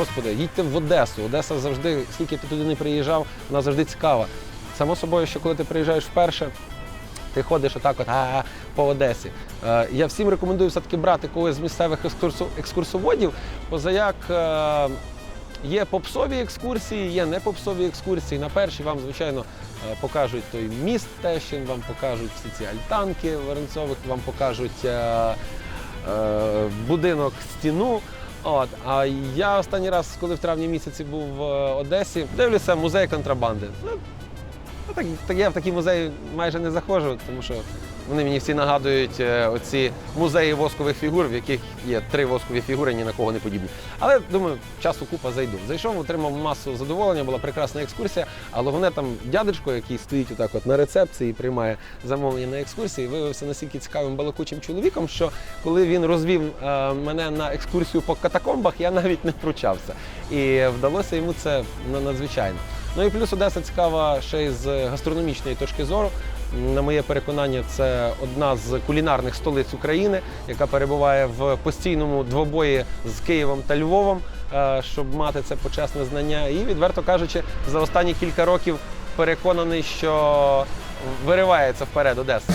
господи, їдьте в Одесу. Одеса завжди, скільки ти туди не приїжджав, вона завжди цікава. Само собою, що коли ти приїжджаєш вперше, ти ходиш отак от а, по Одесі. Е, я всім рекомендую все-таки брати когось з місцевих екскурсу- екскурсоводів, позаяк е, є попсові екскурсії, є не попсові екскурсії. На першій вам, звичайно, е, покажуть той міст Тещин, вам покажуть всі ці альтанки Воронцових, вам покажуть е, е, будинок, стіну. От, а я останній раз, коли в травні місяці був в е, Одесі, дивлюся музей контрабанди. Ну, так, так я в такі музеї майже не заходжу, тому що вони мені всі нагадують е, оці музеї воскових фігур, в яких є три воскові фігури, ні на кого не подібні. Але думаю, часу купа зайду. Зайшов, отримав масу задоволення, була прекрасна екскурсія. Але головне там дядечко, який стоїть отак от на рецепції приймає замовлення на екскурсії, виявився настільки цікавим балакучим чоловіком, що коли він розвів е, мене на екскурсію по катакомбах, я навіть не втручався. І вдалося йому це на- надзвичайно. Ну і плюс Одеса цікава ще й з гастрономічної точки зору. На моє переконання, це одна з кулінарних столиць України, яка перебуває в постійному двобої з Києвом та Львовом, е, щоб мати це почесне знання. І відверто кажучи, за останні кілька років переконаний, що виривається вперед Одеса.